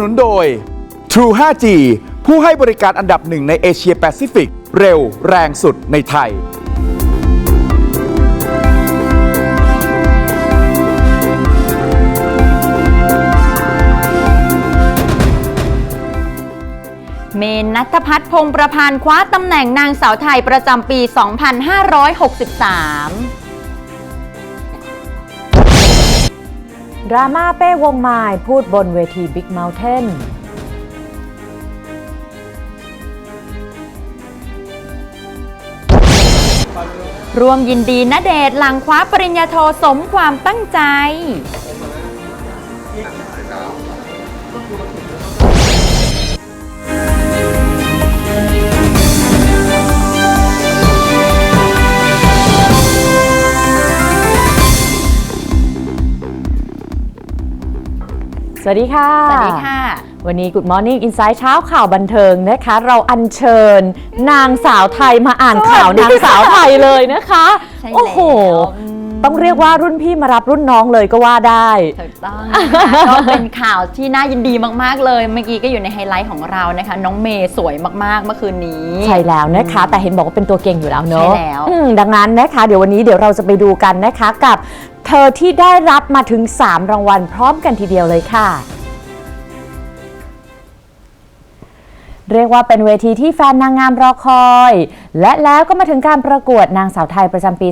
นุนโดย True 5G ผู้ให้บริการอันดับหนึ่งในเอเชียแปซิฟิก เร็วแรงสุดในไทย เมนนัทพัฒน์พงประพานคว้าตำแหน่งนางสาวไทยประจำปี 2563 ดราม่าเป้วงไม้พูดบนเวทีบิ๊กเม t เทนรวมยินดีณเดชน์หลังคว้าปริญญาโทสมความตั้งใจ สวัสดีค่ะ สวัสดีค่ะ วันนี้ Good Morning Insight เช้าข่าวบันเทิงนะคะ เราอัญเชิญ นางสาวไทยมาอ่านข่าวนางสาวไทยเลยนะคะใช่แล้วโอ้โหอืมต้องเรียกว่ารุ่นพี่มารับรุ่นน้องเลยก็ว่าได้ถูกต้องนะคะก็เป็นข่าวที่น่ายินดีมาก ๆ เลย เมื่อกี้ก็อยู่ในไฮไลท์ของเรานะคะ น้องเมย์สวยมาก ๆ เมื่อคืนนี้ ใช่แล้วนะคะ แต่เห็นบอกว่าเป็นตัวเก่งอยู่แล้วเนอะใช่แล้วอืมดังนั้นนะคะ เดี๋ยววันนี้เดี๋ยวเราจะไปดูกันนะคะกับ เธอที่ได้รับมาถึง 3 รางวัลพร้อมกันทีเดียวเลยค่ะ เรียกว่าเป็นเวทีที่แฟนนางงามรอคอย และแล้วก็มาถึงการประกวดนางสาวไทยประจำปี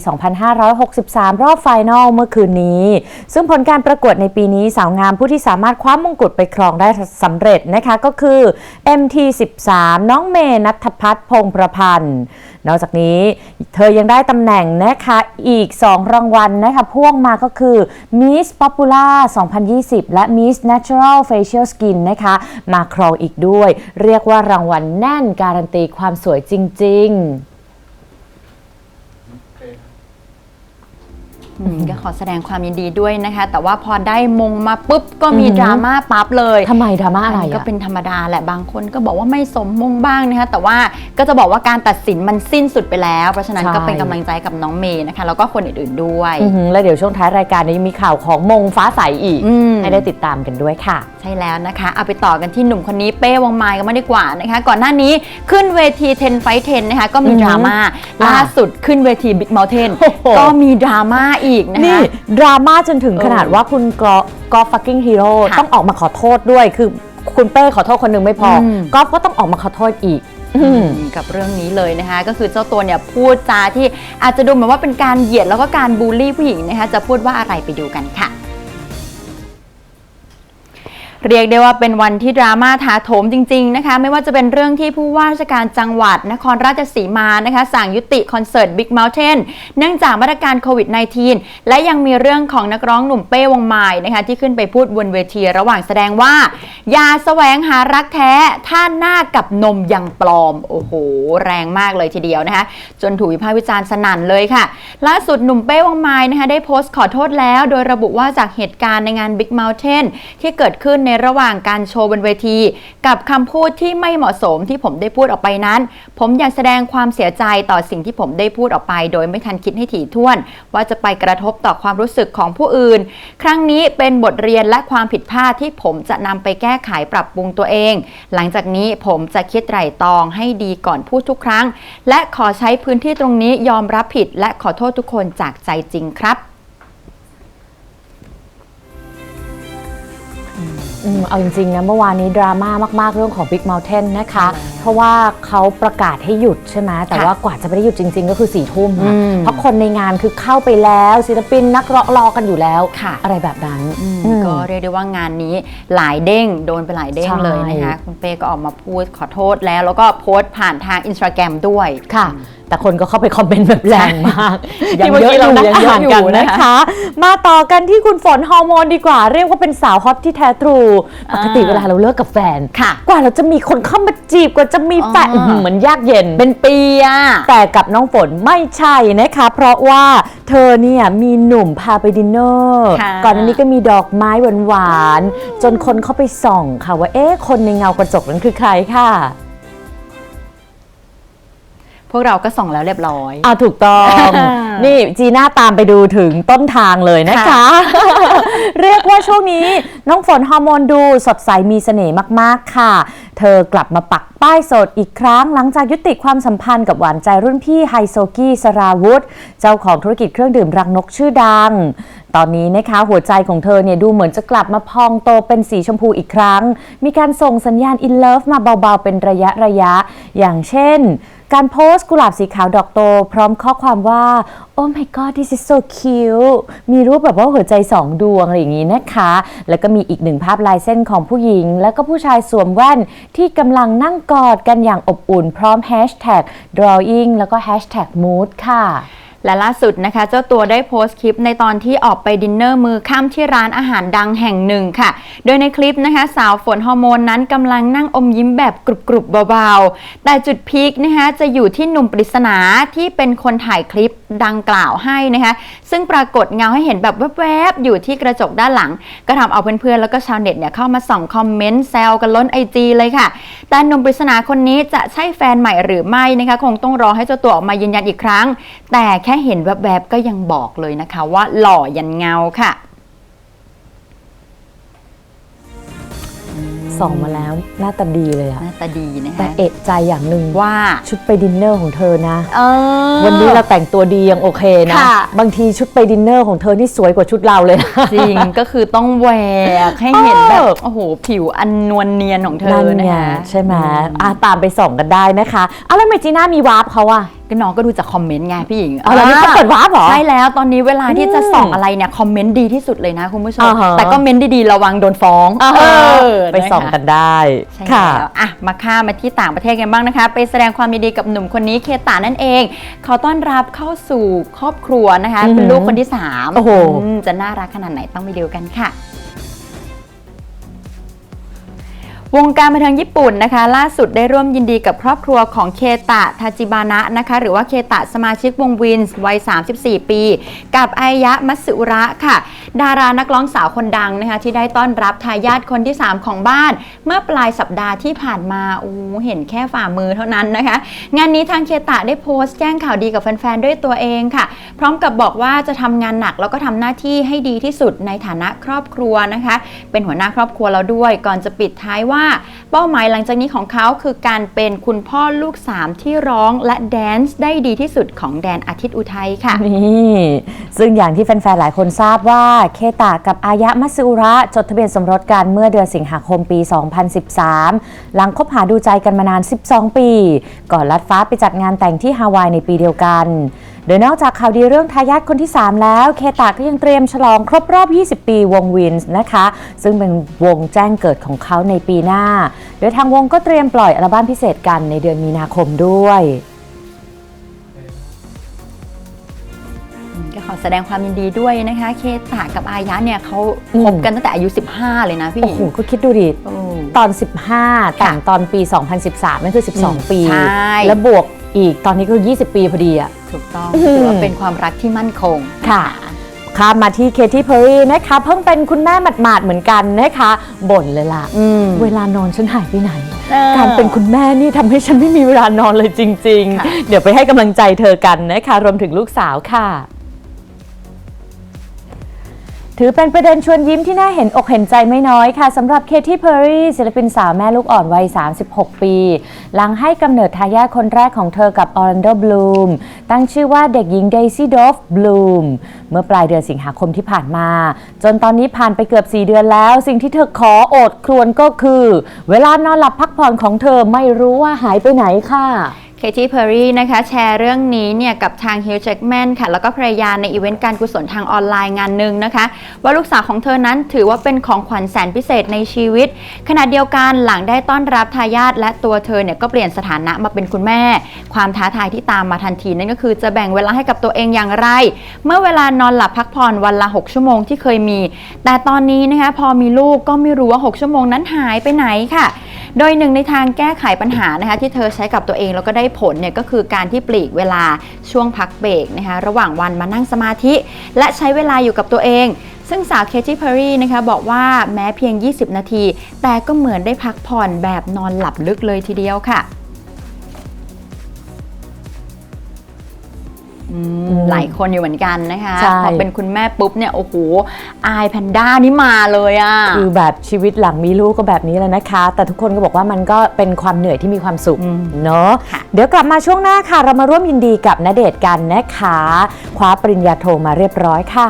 2563 รอบไฟนอลเมื่อคืนนี้ ซึ่งผลการประกวดในปีนี้สาวงามผู้ที่สามารถคว้ามงกุฎไปครองได้สำเร็จนะคะก็คือ MT13 น้องเมย์นัทพัฒน์พงประพันธ์ นอกจากนี้เธอยังได้ตำแหน่งนะคะอีก 2 รางวัลนะคะพ่วงมาก็คือ Miss Popula 2020 และ Miss Natural Facial Skin นะคะมาครองอีกด้วย เรียกว่ารางวัลแน่นการันตีความสวยจริง ๆ อืมก็ขอแสดงความยินดีด้วยนะคะ แต่ว่าพอได้มงมาปุ๊บก็มีอือหือ ดราม่าปั๊บเลยทำไมดราม่าอะไรนนี้ก็อะ เป็นธรรมดาแหละบางคนก็บอกว่าไม่สมมงบ้างนะคะ แต่ว่าก็จะบอกว่าการตัดสินมันสิ้นสุดไปแล้ว เพราะฉะนั้นใช่ก็เป็นกำลังใจกับน้องเมย์นะคะ แล้วก็คนอื่นๆด้วย อือหือแล้วเดี๋ยวช่วงท้ายรายการนี้มีข่าวของมงฟ้าใสอีก อืม ให้ได้ติดตามกันด้วยค่ะ ใช่แล้วนะคะ เอาไปต่อกันที่หนุ่มคนนี้เป้วงไม้กันมางดีกว่านะคะ ก่อนหน้านี้ขึ้นเวที10 Fight 10 นะคะ ก็มีอือหือดราม่าอ่า ล่าสุดขึ้นเวที Big Mountain โอ้โหก็มีดราม่าอีกนะนี่คะดราม่าจนถึงเออขนาดว่าคุณกอล์ฟกอล์ฟฟักกิ้งฮีโร่ค่ะต้องออกมาขอโทษด้วยคือคุณเป้ขอโทษคนหนึ่งไม่พออมกอล์ฟก็ต้องออกมาขอโทษอีกอืมกับเรื่องนี้เลยนะคะ ก็คือเจ้าตัวเนี่ยพูดจาที่อาจจะดูเหมือนว่าเป็นการเหยียดแล้วก็การบูลลี่ผู้หญิงนะคะ จะพูดว่าอะไรไปดูกันค่ะ เรียกได้ว่าเป็นวันที่ดราม่าถาโถมจริงๆนะคะ ไม่ว่าจะเป็นเรื่องที่ผู้ว่าราชการจังหวัด นครราชสีมานะคะ สั่งยุติคอนเสิร์ต Big Mountain เนื่องจากมาตรการโควิด -19 และยังมีเรื่องของนักร้องหนุ่มเป้วงไม้นะคะที่ขึ้นไปพูดบนเวทีระหว่างแสดงว่าอย่าแสวงหารักแท้ถ้าหน้ากับนมยังปลอม โอ้โห แรงมากเลยทีเดียวนะคะ จนถูกวิพากษ์วิจารณ์สนั่นเลยค่ะล่าสุดหนุ่มเป้วงไม้นะคะได้โพสต์ขอโทษแล้ว โดยระบุว่าจากเหตุการณ์ในงาน Big Mountain ที่เกิดขึ้นในระหว่างการโชว์บนเวที กับคำพูดที่ไม่เหมาะสมที่ผมได้พูดออกไปนั้น ผมอยากแสดงความเสียใจต่อสิ่งที่ผมได้พูดออกไป โดยไม่ทันคิดให้ถี่ถ้วน ว่าจะไปกระทบต่อความรู้สึกของผู้อื่น ครั้งนี้เป็นบทเรียนและความผิดพลาดที่ผมจะนำไปแก้ไขปรับปรุงตัวเอง หลังจากนี้ผมจะคิดไตร่ตรองให้ดีก่อนพูดทุกครั้ง และขอใช้พื้นที่ตรงนี้ยอมรับผิด และขอโทษทุกคนจากใจจริงครับ อืมเอาจริงๆนะเมื่อวานนี้ดราม่ามากๆเรื่องของ Big Mountain นะคะใช่แล้วเพราะว่าเขาประกาศให้หยุดใช่ไหมแต่ค่ะว่ากว่าจะไม่ได้หยุดจริง ๆ ก็คือ4ี่ทุ่มอะอืมเพราะคนในงานคือเข้าไปแล้วศิลปินนักร้องรอกันอยู่แล้ว ค่ะ อะไรแบบนั้นอืมอืม ก็เรียกได้ว่างานนี้หลายเด้งโดนไปหลายเด้งใช่ เลยนะคะ คุณเป้ก็ออกมาพูดขอโทษแล้ว แล้วก็โพสต์ผ่านทางอินสตาแกรมด้วย ค่ะ แต่คนก็เข้าไปคอมเมนต์แบบแรงมากที่เมื่อกี้เรานั่งยังเยอะอ่านอยู่กันนะนะคะคะ มาต่อกันที่คุณฝนฮอร์โมนดีกว่า เรียกว่าเป็นสาวฮอตที่แท้ทรูปกติอ่าเวลาเราเลิกกับแฟนค่ะกว่าเราจะมีคนเข้ามาจีบกว่าจะมีแฟนอ๋ออื้อหือเหมือนยากเย็น เป็นปีอะแต่กับน้องฝนไม่ใช่นะคะ เพราะว่าเธอเนี่ยมีหนุ่มพาไปดินเนอร์ค่ะก่อนหน้านี้ก็มีดอกไม้หวานๆจนคนเข้าไปส่องค่ะว่าเอ๊ะคนในเงากระจกนั้นคือใครค่ะ พวกเราก็ส่งแล้วเรียบร้อย อ่าถูกต้อง นี่จีน่าตามไปดูถึงต้นทางเลยนะคะค่ะเรียกว่าช่วงนี้น้องฝนฮอร์โมนดูสดใสมีเสน่ห์มาก ๆ ค่ะ เธอกลับมาปักป้ายโสดอีกครั้ง หลังจากยุติความสัมพันธ์กับหวานใจรุ่นพี่ไฮโซกี้สราวุธ เจ้าของธุรกิจเครื่องดื่มรังนกชื่อดัง ตอนนี้นะคะหัวใจของเธอเนี่ยดูเหมือนจะกลับมาพองโตเป็นสีชมพูอีกครั้ง มีการส่งสัญญาณอินเลิฟมาเบาๆเป็นระยะระยะ อย่างเช่น การโพสต์กุหลาบสีขาวดอกโต พร้อมข้อความว่า oh my god this is so cute มีรูปแบบว่าหัวใจสองดวงอะไรอย่างนี้นะคะ แล้วก็มีอีกหนึ่งภาพลายเส้นของผู้หญิง แล้วก็ผู้ชายสวมแว่นที่กำลังนั่งกอดกันอย่างอบอุ่น พร้อมแฮชแท็ก drawing แล้วก็แฮชแท็ก mood ค่ะ และล่าสุดนะคะเจ้าตัวได้โพสต์คลิปในตอนที่ออกไปดินเนอร์มือค่ำที่ร้านอาหารดังแห่งหนึ่งค่ะ โดยในคลิปนะคะสาวฝนฮอร์โมนนั้นกำลังนั่งอมยิ้มแบบกรุบๆเบาๆ แต่จุดพีคนะคะจะอยู่ที่หนุ่มปริศนาที่เป็นคนถ่ายคลิปดังกล่าวให้นะคะซึ่งปรากฏเงาให้เห็นแบบแวบๆอยู่ที่กระจกด้านหลัง ก็ทำเอาเพื่อนๆแล้วก็ชาวเน็ตเนี่ยเข้ามาส่องคอมเมนต์แซวกันล้นไอจีเลยค่ะ แต่หนุ่มปริศนาคนนี้จะใช่แฟนใหม่หรือไม่นะคะคงต้องรอให้เจ้าตัวออกมายืนยันอีกครั้ง แต่แค่เห็นแวบๆก็ยังบอกเลยนะคะว่าหล่อยันเงาค่ะ ส่องมาแล้วหน้าตาดีเลยอะหน้าตาดีนะแต่คะเอะใจอย่างหนึ่งว่าชุดไปดินเนอร์ของเธอนะเออวันนี้เราแต่งตัวดียังโอเคนะค่ะบางทีชุดไปดินเนอร์ของเธอนี่สวยกว่าชุดเราเลยนะจริงก็คือต้องแหวกให้เห็นแบบเออโอ้โหผิวอันนวลเนียนของเธอนั่นนะไงคะใช่ไหมอะตามไปส่องกันได้นะคะเอาแล้วทำไมจีน่ามีวาร์ปเขาอะก็น้องก็ดูจากคอมเมนต์ไงพี่หญิงอ๋อแล้วนี่เขาเปิดวาร์ปเหรอ ใช่แล้วตอนนี้เวลาที่จะอืมส่องอะไรเนี่ยคอมเมนต์ดีที่สุดเลยนะคุณผู้ชมอ่าฮะแต่ก็เมนต์ดีๆระวังโดนฟ้องเออไปนะคะส่องกันได้ใช่ค่ะแล้วอะมาข้ามมาที่ต่างประเทศกันบ้างนะคะ ไปแสดงความยินดีกับหนุ่มคนนี้เคตานั่นเอง เขาต้อนรับเข้าสู่ครอบครัวนะคะอือหือเป็นลูกคนที่สามโอ้โหมจะน่ารักขนาดไหนต้องไปดูกันค่ะ วงการบันเทิงญี่ปุ่นนะคะ ล่าสุดได้ร่วมยินดีกับครอบครัวของเคตะทาจิบานะนะคะ หรือว่าเคตะสมาชิกวงวินส์วัย 34 ปี กับไอยะมัตสุระค่ะ ดารานักร้องสาวคนดังนะคะ ที่ได้ต้อนรับทายาทคนที่ 3 ของบ้าน เมื่อปลายสัปดาห์ที่ผ่านมาอู้เห็นแค่ฝ่ามือเท่านั้นนะคะ งานนี้ทางเคตะได้โพสต์แจ้งข่าวดีกับแฟนๆด้วยตัวเองค่ะ พร้อมกับบอกว่าจะทำงานหนักแล้วก็ทำหน้าที่ให้ดีที่สุดในฐานะครอบครัวนะคะ เป็นหัวหน้าครอบครัวเราด้วย ก่อนจะปิดท้ายว่าเป้าหมายหลังจากนี้ของเขาคือการเป็นคุณพ่อลูกสามที่ร้องและแดนซ์ได้ดีที่สุดของแดนอาทิตย์อุทัยค่ะ นี่ซึ่งอย่างที่แฟนๆ หลายคนทราบว่าเคตะกับอายะมัสอุระจดทะเบียนสมรสกันเมื่อเดือนสิงหาคมปี 2013 หลังคบหาดูใจกันมานาน 12 ปี ก่อนลัดฟ้าไปจัดงานแต่งที่ฮาวายในปีเดียวกัน ดยนอกจากข่าวดีเรื่องทายาทคนที่ 3 แล้ว เคตะก็ยังเตรียมฉลองครบรอบ 20 ปีวงวินส์นะคะ ซึ่งเป็นวงแจ้งเกิดของเขาในปีหน้า โดยทางวงก็เตรียมปล่อยอัลบั้มพิเศษกันในเดือนมีนาคมด้วยก็ขอแสดงความยินดีด้วยนะคะ เคตะกับอายะเนี่ยเขาอืมคบกันตั้งแต่อายุ 15 เลยนะพี่หโอ้ญิงโหก็คิดดูดิโอ้ตอน 15แต่งตอนปี 2013นั่นคือ 12 ปีใช่แล้วบวก อีกตอนนี้ก็ 20 ปีพอดีอะ ถูกต้องอืมถือว่าเป็นความรักที่มั่นคง ค่ะข้ามมาที่เคที่เพอรี่นะคะ เพิ่งเป็นคุณแม่หมาดๆเหมือนกันนะคะบ่นเลยล่ะ อืม เวลานอนฉันหายไปไหน เออ การเป็นคุณแม่นี่ทำให้ฉันไม่มีเวลานอนเลยจริง ค่ะ ๆ เดี๋ยวไปให้กำลังใจเธอกันนะคะ รวมถึงลูกสาวค่ะ ถือเป็นประเด็นชวนยิ้มที่น่าเห็นอกเห็นใจไม่น้อยค่ะสำหรับเคที่เพอร์รี่ศิลปินสาวแม่ลูกอ่อนวัย 36 ปี หลังให้กำเนิดทายาทคนแรกของเธอกับออร์แลนโดบลูมตั้งชื่อว่าเด็กหญิงเดซี่ดอฟบลูมเมื่อปลายเดือนสิงหาคมที่ผ่านมา จนตอนนี้ผ่านไปเกือบ 4 เดือนแล้ว สิ่งที่เธอขอโอดครวญก็คือ เวลานอนหลับพักผ่อนของเธอไม่รู้ว่าหายไปไหนค่ะ เคที่เพอร์รี่นะคะแชร์เรื่องนี้เนี่ยกับทางฮิลแจ็กแมนค่ะแล้วก็ภรรยาในอีเวนต์การกุศลทางออนไลน์งานหนึ่งนะคะ ว่าลูกสาวของเธอนั้นถือว่าเป็นของขวัญแสนพิเศษในชีวิต ขณะเดียวกันหลังได้ต้อนรับทายาทและตัวเธอเนี่ยก็เปลี่ยนสถานะมาเป็นคุณแม่ ความท้าทายที่ตามมาทันทีนั่นก็คือจะแบ่งเวลาให้กับตัวเองอย่างไร เมื่อเวลานอนหลับพักผ่อนวันละ 6 ชั่วโมงที่เคยมี แต่ตอนนี้นะคะพอมีลูกก็ไม่รู้ว่า 6 ชั่วโมงนั้นหายไปไหนค่ะ โดยหนึ่งในทางแก้ไขปัญหานะคะที่เธอใช้กับตัวเองแล้วก็ได้ผลเนี่ยก็คือการที่ปลีกเวลาช่วงพักเบรกนะคะระหว่างวันมานั่งสมาธิ และใช้เวลาอยู่กับตัวเอง ซึ่งสาวเคที่เพอรี่นะคะบอกว่าแม้เพียง 20 นาที แต่ก็เหมือนได้พักผ่อนแบบนอนหลับลึกเลยทีเดียวค่ะ หลายคนอยู่เหมือนกันนะคะ ใช่ พอเป็นคุณแม่ปุ๊บเนี่ยโอ้โหอายแพนด้านี่มาเลยอะ คือแบบชีวิตหลังมีลูกก็แบบนี้แหล้วนะคะ แต่ทุกคนก็บอกว่ามันก็เป็นความเหนื่อยที่มีความสุขเนาะค่ะเดี๋ยวกลับมาช่วงหน้าค่ะ เรามาร่วมยินดีกับณเดชน์กันนะคะ คว้าปริญญาโทมาเรียบร้อยค่ะ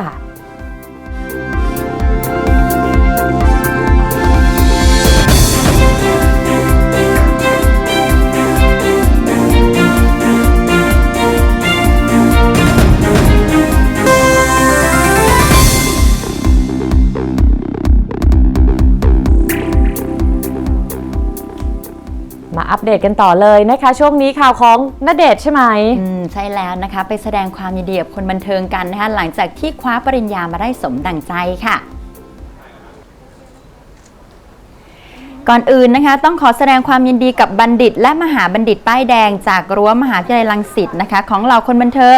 เดตกันต่อเลยนะคะ ช่วงนี้ข่าวของณเดชใช่ไหมอืมใช่แล้วนะคะ ไปแสดงความยินดีกับคนบันเทิงกันนะคะหลังจากที่คว้าปริญญามาได้สมดังใจค่ะก่อนอื่นนะคะต้องขอแสดงความยินดีกับบัณฑิต และมหาบัณฑิตป้ายแดง จากรั้วมหาวิทยาลัยรังสิตนะคะ ของเหล่าคนบันเทิง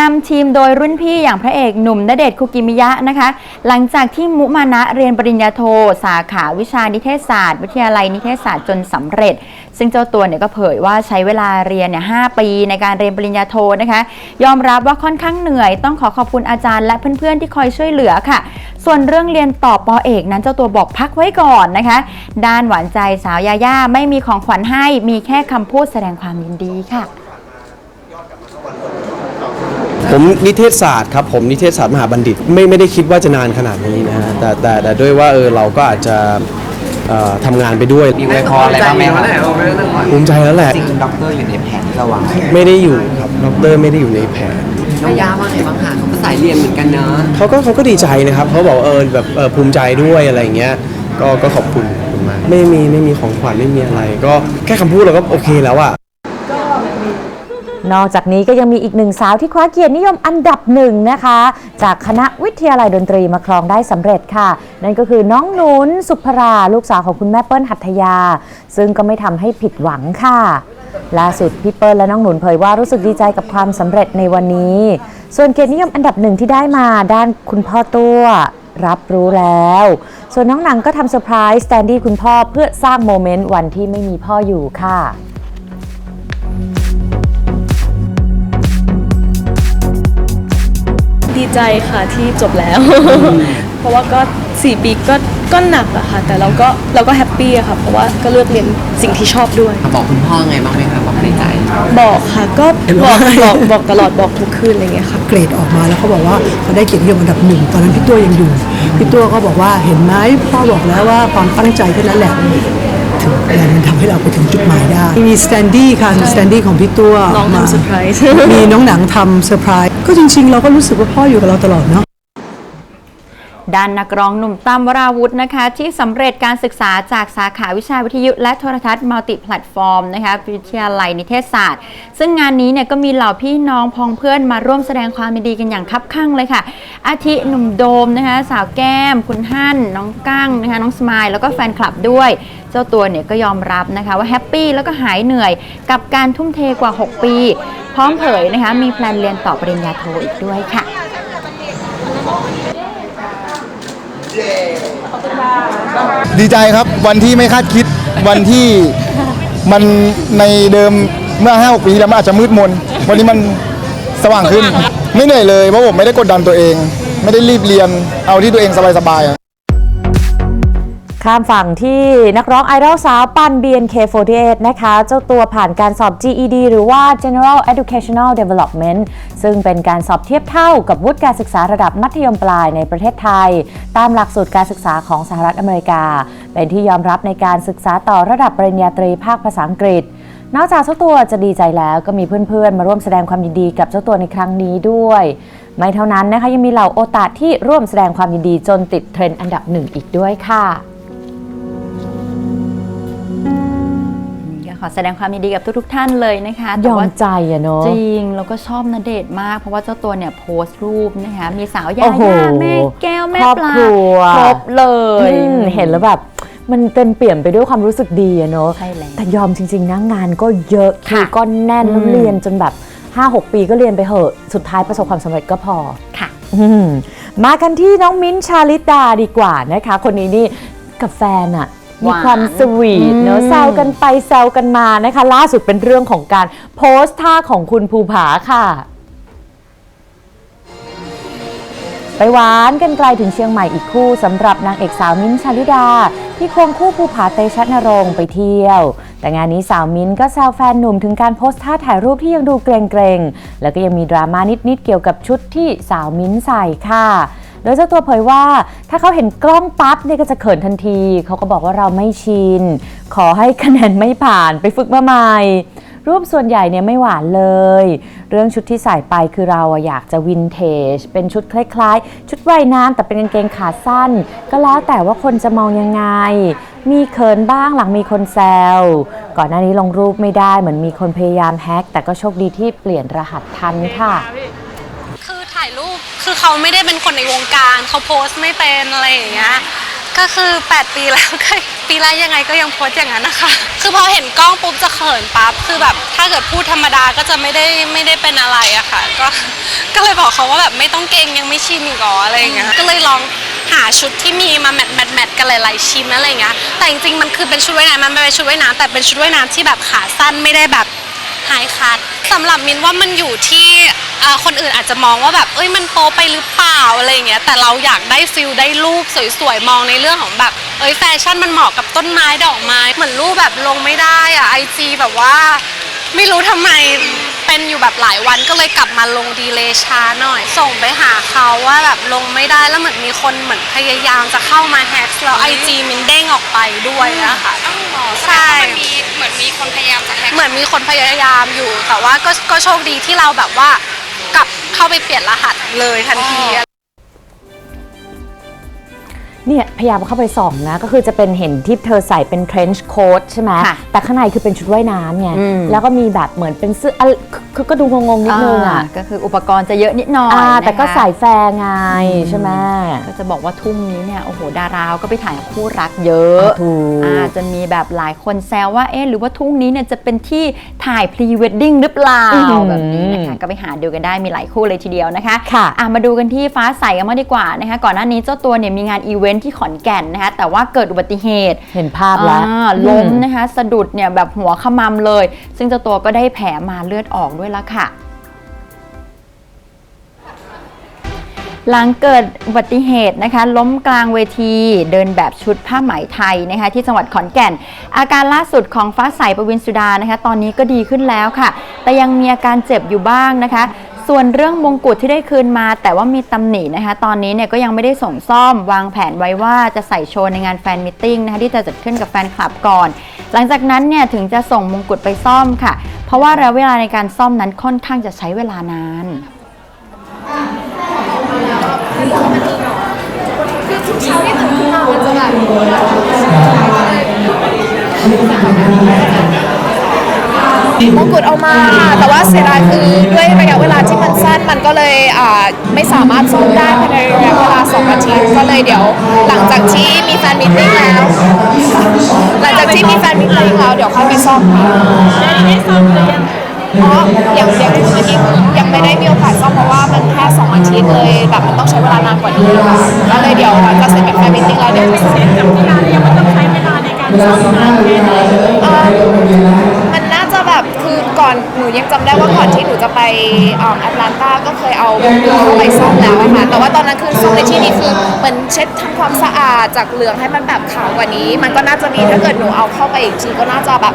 นำทีมโดยรุ่นพี่อย่างพระเอกหนุ่มณเดชคุกิมิยะนะคะ หลังจากที่มุมานะเรียนปริญญาโท สาขาวิชานิเทศศาสตร์ วิทยาลัยนิเทศศาสตร์จนสำเร็จซึ่งเจ้าตัวเนี่ยก็เผยว่าใช้เวลาเรียนเนี่ยหปีในการเรียนปริญญาโทนะคะ ยอมรับว่าค่อนข้างเหนื่อย ต้องขอขอบคุณอาจารย์และเพื่อนๆที่คอยช่วยเหลือค่ะ ส่วนเรื่องเรียนต่อปอเอกนั้นเจ้าตัวบอกพักไว้ก่อนนะคะ ด้านหวานใจสาวยาย่าไม่มีของขวัญให้มีแค่คำพูดแสดงความยินดีค่ะผมนิเทศศาสตร์ครับผมนิเทศศาสตร์มหาบัณฑิตไม่ไม่ได้คิดว่าจะนานขนาดนี้นะฮะแต่แต่แต่ด้วยว่าเออเราก็อาจจะ ทำงานไปด้วยมีไวยพรอะไรบ้างไหมครับภูมิใจแล้วแหละจริงๆด็อกเตอร์อยู่ในแผนที่เราวางไว้ไม่ได้อยู่ครับดอกเตอรไม่ได้อยู่ในแผนน้องย่าว่าไงบ้างคะเขาก็สายเรียนเหมือนกันเนอะเขาก็เขาก็ดีใจนะครับเขาบอกว่าเออแบบเออภูมิใจด้วยอะไรอย่างเงี้ยก็ก็ขอบคุณขอบคุณมากไม่มีไม่มีของขวัญไม่มีอะไร ก็แค่คำพูดเราก็โอเคแล้วอะ นอกจากนี้ก็ยังมีอีกหนึ่งสาวที่คว้าเกียรตินิยมอันดับหนึ่งนะคะ จากคณะวิทยาลัยดนตรีมาครองได้สำเร็จค่ะ นั่นก็คือน้องนุนสุภรา ลูกสาวของคุณแม่เปิ้ลหัตถยา ซึ่งก็ไม่ทำให้ผิดหวังค่ะล่าสุดพี่เปิ้ลและน้องหนุนเผยว่ารู้สึกดีใจกับความสำเร็จในวันนี้ ส่วนเกียรตินิยมอันดับหนึ่งที่ได้มาด้านคุณพ่อตัวรับรู้แล้ว ส่วนน้องหนังก็ทำเซอร์ไพรส์แตนดี้คุณพ่อเพื่อสร้างโมเมนต์วันที่ไม่มีพ่ออยู่ค่ะ ดีใจค่ะที่จบแล้ว เพราะว่าก็ 4 ปีก็ก็หนักอะค่ะ แต่เราก็เราก็แฮปปี้อะค่ะ เพราะว่าก็เลือกเรียนสิ่งที่ชอบด้วย บอกคุณพ่อไงบ้างไหมคะบอกในใจ บอกค่ะก็บอกบอกบอกตลอดบอกทุกคืนอะไรเงี้ยค่ะ เกรดออกมาแล้วเขาบอกว่าเขาได้เกียรตินิยมอันดับหนึ่งตอนนั้นพี่ตัวยังอยู่พี่ตัวก็บอกว่าเห็นไหมพ่อบอกแล้วว่าความตั้งใจแค่นั้นแหละ ถึงอะไรมันทำให้เราไปถึงจุดหมายได้ มีสแตนดี้ค่ะสแตนดี้ของพี่ตัวน้องทำมาเซอร์ไพรส์มีน้องหนังทำเซอร์ไพรส์ก็จริงๆ เราก็รู้สึกว่าพ่ออยู่กับเราตลอดเนาะ ด้านนักร้องหนุ่มตั้มวราวุธนะคะ ที่สำเร็จการศึกษาจากสาขาวิชาวิทยุและโทรทัศน์มัลติแพลตฟอร์มนะคะวิทยาลัยนิเทศศาสตร์ ซึ่งงานนี้เนี่ยก็มีเหล่าพี่น้องพ้องเพื่อนมาร่วมแสดงความดีกันอย่างคับข้างเลยค่ะ อาทิหนุ่มโดมนะคะ สาวแก้ม คุณฮั่นน้องกั้งนะคะน้องสมายแล้วก็แฟนคลับด้วยเจ้าตัวเนี่ยก็ยอมรับนะคะว่าแฮปปี้แล้วก็หายเหนื่อยกับการทุ่มเทกว่า 6 ปี พร้อมเผยนะคะมีแพลนเรียนต่อปริญญาโทอีกด้วยค่ะ ดีใจครับวันที่ไม่คาดคิดวันที่มันในเดิมเมื่อ5้าปีที่แล้วมันอาจจะมืดมน วันนี้มันสว่างขึ้น ไม่เหนื่อยเลยเพราะผมไม่ได้กดดันตัวเอง ไม่ได้รีบเรียนเอาที่ตัวเองสบายๆอะ ข้ามฝั่งที่นักร้องไอดอลสาวปัน BNK48 นะคะ เจ้าตัวผ่านการสอบ GED หรือว่า General Educational Development ซึ่งเป็นการสอบเทียบเท่ากับวุฒิการศึกษาระดับมัธยมปลายในประเทศไทย ตามหลักสูตรการศึกษาของสหรัฐอเมริกา เป็นที่ยอมรับในการศึกษาต่อระดับปริญญาตรีภาคภาษาอังกฤษนอกจากเจ้าตัวจะดีใจแล้วก็มีเพื่อนๆ มาร่วมแสดงความยินดีกับเจ้าตัวในครั้งนี้ด้วย ไม่เท่านั้นนะคะยังมีเหล่าโอตาที่ร่วมแสดงความยินดีจนติดเทรนด์อันดับหนึ่งอีกด้วยค่ะ ขอแสดงความยินดีกับทุกๆท่านเลยนะคะยแต่อมว่าใจอะเนาะจริงแล้วก็ชอบนเดชน์มาก เพราะว่าเจ้าตัวเนี่ยโพสต์รูปนะคะมีสาวยาโอ้โหย่าแม่แก้วแม่ครอบปลาครัวครบเลยอืมเห็นแล้วแบบมันเต็มเปี่ยมไปด้วยความรู้สึกดีอะเนาะใช่แล้วแต่ยอมจริง ๆนะงานก็เยอะคิค่ะวก็แน่นแล้วอืมเรียนจนแบบ 5-6 ปีก็เรียนไปเหอะ สุดท้ายประสบความสำเร็จก็พอค่ะอืมมากันที่น้องมิ้นท์ชาลิตาดีกว่านะคะ คนนี้นี่กับแฟนอะ มีหวานความสวีทเนอะอืมแซวกันไปแซวกันมานะคะ ล่าสุดเป็นเรื่องของการโพสต์ท่าของคุณภูผาค่ะ ไปหวานกันไกลถึงเชียงใหม่อีกคู่สำหรับนางเอกสาวมิ้นท์ชาลิดา ที่ควงคู่ภูผาเตชะนรงค์ไปเที่ยว แต่งานนี้สาวมิ้นท์ก็แซวแฟนหนุ่มถึงการโพสท่าถ่ายรูปที่ยังดูเกรงๆ แล้วก็ยังมีดราม่านิดๆเกี่ยวกับชุดที่สาวมิ้นท์ใส่ค่ะ โดยเจ้าตัวเผยว่า ถ้าเขาเห็นกล้องปั๊บเนี่ยก็จะเขินทันที เขาก็บอกว่าเราไม่ชิน ขอให้คะแนนไม่ผ่านไปฝึกมาใหม่รูปส่วนใหญ่เนี่ยไม่หวานเลย เรื่องชุดที่ใส่ไปคือเราอะอยากจะวินเทจ เป็นชุดคล้ายๆ ชุดว่ายน้ำแต่เป็นกางเกงขาสั้น ก็แล้วแต่ว่าคนจะมองยังไง มีเขินบ้างหลังมีคนแซว ก่อนหน้านี้ลงรูปไม่ได้เหมือนมีคนพยายามแฮ็กแต่ก็โชคดีที่เปลี่ยนรหัสทันค่ะ คือเขาไม่ได้เป็นคนในวงการเขาโพสต์ไม่เป็นอะไรอย่างเงี้ยก็คือ 8 ปีแล้วก็ปีแรกยังไงก็ยังโพสต์อย่างนั้นนะคะ คือพอเห็นกล้องปุ๊บจะเขินปั๊บคือแบบถ้าเกิดพูดธรรมดาก็จะไม่ได้ไม่ได้เป็นอะไรอะค่ะ ก็ก็เลยบอกเขาว่าแบบไม่ต้องเก่งยังไม่ชินอีกเหรออะไรอย่างเงี้ยก็เลยลองหาชุดที่มีมาแมทแมทแมทกันหลายๆชิ้นอะไรอย่างเงี้ยแต่จริงๆมันคือเป็นชุดว่ายน้ำมันเป็นชุดว่ายน้ำแต่เป็นชุดว่ายน้ำที่แบบขาสั้นไม่ได้แบบายคัดสำหรับมินว่ามันอยู่ที่อ่อคนอื่นอาจจะมองว่าแบบเอ้ยมันโปไปหรือเปล่าอะไรอย่างเงี้ยแต่เราอยากได้ฟิลได้รูปสวยๆมองในเรื่องของแบบเอ้ยแฟชั่นมันเหมาะกับต้นไม้ดอกไม้เหมือนรูปแบบลงไม่ได้อะไอจีแบบว่า ไม่รู้ทำไม เป็นอยู่แบบหลายวันก็เลยกลับมาลงดีเลย์ช้าหน่อย ส่งไปหาเขาว่าแบบลงไม่ได้แล้วเหมือนมีคนเหมือนพยายามจะเข้ามาแฮกแล้วไอจีมินเด้งออกไปด้วยนะคะใช่เหมือนมีคนพยายามจะแฮกเหมือนมีคนพยายามอยู่ แต่ว่าก็ก็โชคดีที่เราแบบว่ากลับเข้าไปเปลี่ยนรหัสเลยทันที เนี่ยพยายามเข้าไปส่องนะก็คือจะเป็นเห็นที่เธอใส่เป็น trench coat ใช่ไหมค่ะแต่ข้างในคือเป็นชุดว่ายน้ำไงอืม แล้วก็มีแบบเหมือนเป็นเสื้ออะคือก็ดูงงๆนิดนึงอะาก็คืออุปกรณ์จะเยอะนิดหน่อยอ่านะคะ แต่ก็ใส่แฟร์ไงใช่ไหมก็จะบอกว่าทุ่งนี้เนี่ยโอ้โหดาราก็ไปถ่ายคู่รักเยอะถูก อาจะมีแบบหลายคนแซวว่าเอ๊ะหรือว่าทุ่งนี้เนี่ยจะเป็นที่ถ่ายพรีเวดดิ้งหรือเปล่าอื้อหือแบบนี้นะคะก็ไปหาดูกันได้มีหลายคู่เลยทีเดียวนะคะค่ะ อ่มาดูกันที่ฟ้าใสกันมางดีกว่านะคะก่อนหน้านี้เจ้าตัวเนี่ยมีงานอีเวนท์ที่ขอนแก่นนะคะแต่ว่าเกิดอุบัติเหตุเห็นภาพแล้ว อ่าล้มนะคะสะดุดเนี่ยแบบหัวขมำเลย ซึ่งเจ้าตัวก็ได้แผลมาเลือดออกด้วยละค่ะ หลังเกิดอุบัติเหตุนะคะ ล้มกลางเวทีเดินแบบชุดผ้าไหมไทยนะคะ ที่จังหวัดขอนแก่น อาการล่าสุดของฟ้าใสประวินสุดานะคะ ตอนนี้ก็ดีขึ้นแล้วค่ะ แต่ยังมีอาการเจ็บอยู่บ้างนะคะ ส่วนเรื่องมงกุฎที่ได้คืนมา แต่ว่ามีตำหนินะคะ ตอนนี้เนี่ยก็ยังไม่ได้ส่งซ่อม วางแผนไว้ว่าจะใส่โชว์ในงานแฟนมิทติ้งนะคะที่จะจัดขึ้นกับแฟนคลับก่อน หลังจากนั้นเนี่ยถึงจะส่งมงกุฎไปซ่อมค่ะ เพราะว่าระยะเวลาในการซ่อมนั้นค่อนข้างจะใช้เวลานานม งกุฎเอามา แต่ว่าเสียดายคือด้วยระยะเวลาที่มันสั้นมันก็เลยอ่าไม่สามารถซ่อมได้ภายในระยะเวลา2อาทิตย์ก็เลยเดี๋ยว หลังจากที่มีแฟนมิทติ้งแล้ว หลังจากที่มีแฟนมิทติ้งแล้วเดี๋ยวค่อยไปซ่อมค่ะได้ซ่อมหรือยังอ๋ออย่างอย่างที่เมื่อกี้คือยังไม่ได้มีโอกาสซ่อมเพราะว่ามันแค่สองอาทิตย์เลยแบบมันต้องใช้เวลานานกว่านี้ค่ะก็เลยเดี๋ยวหลังจากเสร็จจากแฟนมิทติ้งแล้วเดี๋ยวจะซ่อมกับที่ร้านยังไม่ต้องใช้เวลาในการซ่อมนานแค่ไหน ก่อนหนูยังจำได้ว่าก่อนที่หนูจะไปอ่าแอตแลนตาก็เคยเอาเข้าไปซ่อมแล้วอะค่ะแต่ว่าตอนนั้นคือซ่อมในที่นี้คือเหมือนเช็ดทำความสะอาดจากเหลืองให้มันแบบขาวกว่านี้ มันก็น่าจะดีถ้าเกิดหนูเอาเข้าไปอีกทีก็น่าจะแบบ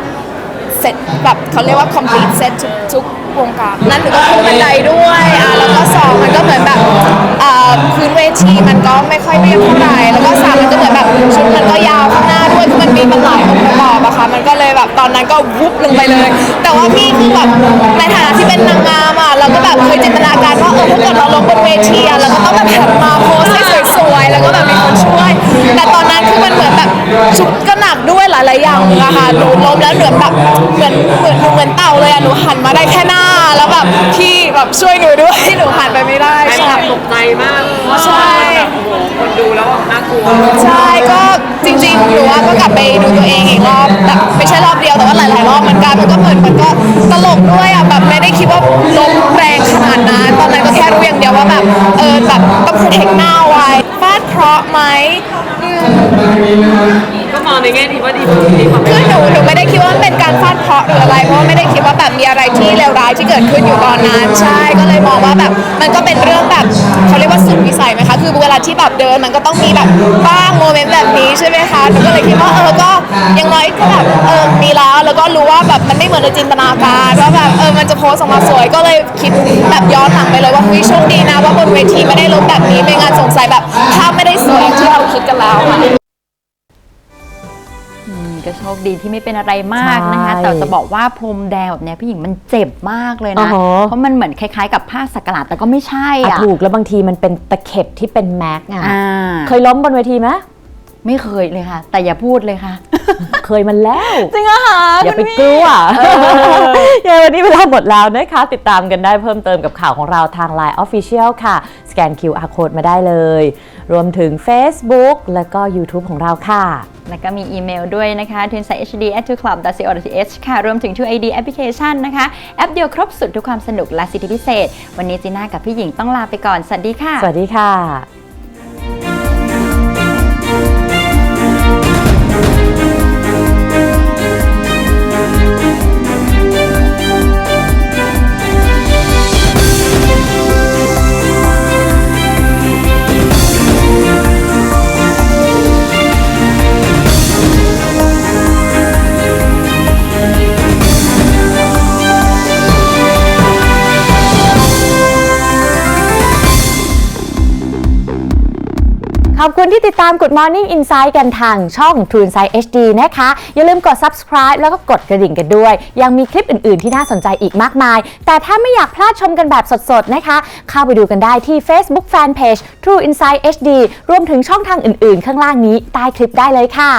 เสร็จแบบเขาเรียกว่า complete set ทุกทุกวงการนั่นหนูก็ขึ้นบันไดด้วยอะแล้วก็สองมันก็เหมือนแบบอ่าพื้นเวทีมันก็ไม่ค่อยเรียบเท่าไหร่แล้วก็สามมันก็เหมือนแบบชุดมันก็ยาวข้างหน้าด้วยคือมันมีมันหลายองค์ประกอบ นั้นก็วุบลงไปเลย แต่ว่าพี่คือแบบในฐานะที่เป็นนางงามอะเราก็แบบเคยจินตนาการว่าเออถ้าเกิดเราลงบนเวทีอะเราก็ต้องแบบหันมาโพสให้สวยๆแล้วก็แบบมีคนช่วย แต่ตอนนั้นคือมันเหมือน ชุดก็หนักด้วยหลายๆอย่างอะค่ะหนูล้มแล้วเหมือนแบบเหมือนเหมือนหนูเหมือนเต่าเลยอะหนูหันมาได้แค่หน้า แล้วแบบพี่แบบช่วยหนูด้วยหนูหันไปไม่ได้ใช่ตกใจมากใช่คนดูแล้วน่ากลัวใช่ก็จริงๆหนูว่าก็กลับไปดูตัวเองอีกรอบแบบไม่ใช่รอบเดียวแต่ว่าหลายๆรอบเหมือนกันมันก็เหมือนมันก็ตลกด้วยอะแบบไม่ได้คิดว่าล้มแรงขนาดนั้นตอนนั้นก็แค่รู้อย่างเดียวว่าแบบเออแบบต้อง protect หน้าไว้ฟา ดเคราะห์ไหมอืมก็มององในแง่ดีว่าดีดีกว่าคือหนูหนูไม่ได้คิดว่ามันเป็นการฟาดเคราะห์หรืออะไร เพราะว่าไม่ได้คิดว่าแบบมีอะไรที่เลวร้ายที่เกิดขึ้นอยู่ตอนนั้น ใช่ ก็เลยมองว่าแบบมันก็เป็นเรื่องแบบเขาเรียกว่าสุดวิสัยไหมคะ คือเวลาที่แบบเดินมันก็ต้องมีแบบบ้างโมเมนต์แบบนี้ใช่ไหมคะ หนูก็เลยคิดว่าเออ ก็อยังน้อยก็แบบเออ มีแล้ว แล้วก็รู้ว่าแบบมันไม่เหมือนในจินตนาการว่าแบบเออ มันจะโพสต์ออกมาสวย ก็เลยคิดแบบย้อนหลังไปเลยว่าเฮ้ยโชคดีนะว่าบนเวทีไม่ได้ลบแบบนี้ไม่งั้นสงสัยแบบภาพไม่ได้สวยอย่างที่เราคิดกันแล้วค่ะ อืมก็โชคดีที่ไม่เป็นอะไรมากนะคะ ใช่แต่จะบอกว่าพรมแดงแบบเนี้ยพี่หญิงมันเจ็บมากเลยอ๋นะอเพราะมันเหมือนคล้ายๆ กับผ้าสักหลาดแต่ก็ไม่ใช่อะอะถูกแล้วบางทีมันเป็นตะเข็บที่เป็นแม็กอะอ่าเคยล้มบนเวทีไหมไม่เคยเลยค่ะ แต่อย่าพูดเลยค่ะ เคยมันแล้ว จริงเหรอคะอย่าไปคุณพี่กลัวยังวันนี้เวลาหมดแล้วนะคะ ติดตามกันได้เพิ่มเติมกับข่าวของเราทาง Line Official ค่ะ สแกน QR Code มาได้เลย รวมถึง Facebook และก็ YouTube ของเราค่ะ แล้วก็มีอีเมลด้วยนะคะ t u n s i h d at club co th ค่ะ รวมถึง t 2 ID application นะคะ แอปเดียวครบสุดทุกความสนุกและสิทธิพิเศษ วันนี้จีน่ากับพี่หญิงต้องลาไปก่อน สวัสดีค่ะ สวัสดีค่ะ ติดตาม Good Morning Insight กันทางช่อง True Insight HD นะคะ อย่าลืมกด subscribe แล้วก็กดกระดิ่งกันด้วย ยังมีคลิปอื่น ๆ ที่น่าสนใจอีกมากมาย แต่ถ้าไม่อยากพลาดชมกันแบบสด ๆ นะคะ เข้าไปดูกันได้ที่ Facebook Fanpage True Insight HD รวมถึงช่องทางอื่น ๆ ข้างล่างนี้ใต้คลิปได้เลยค่ะ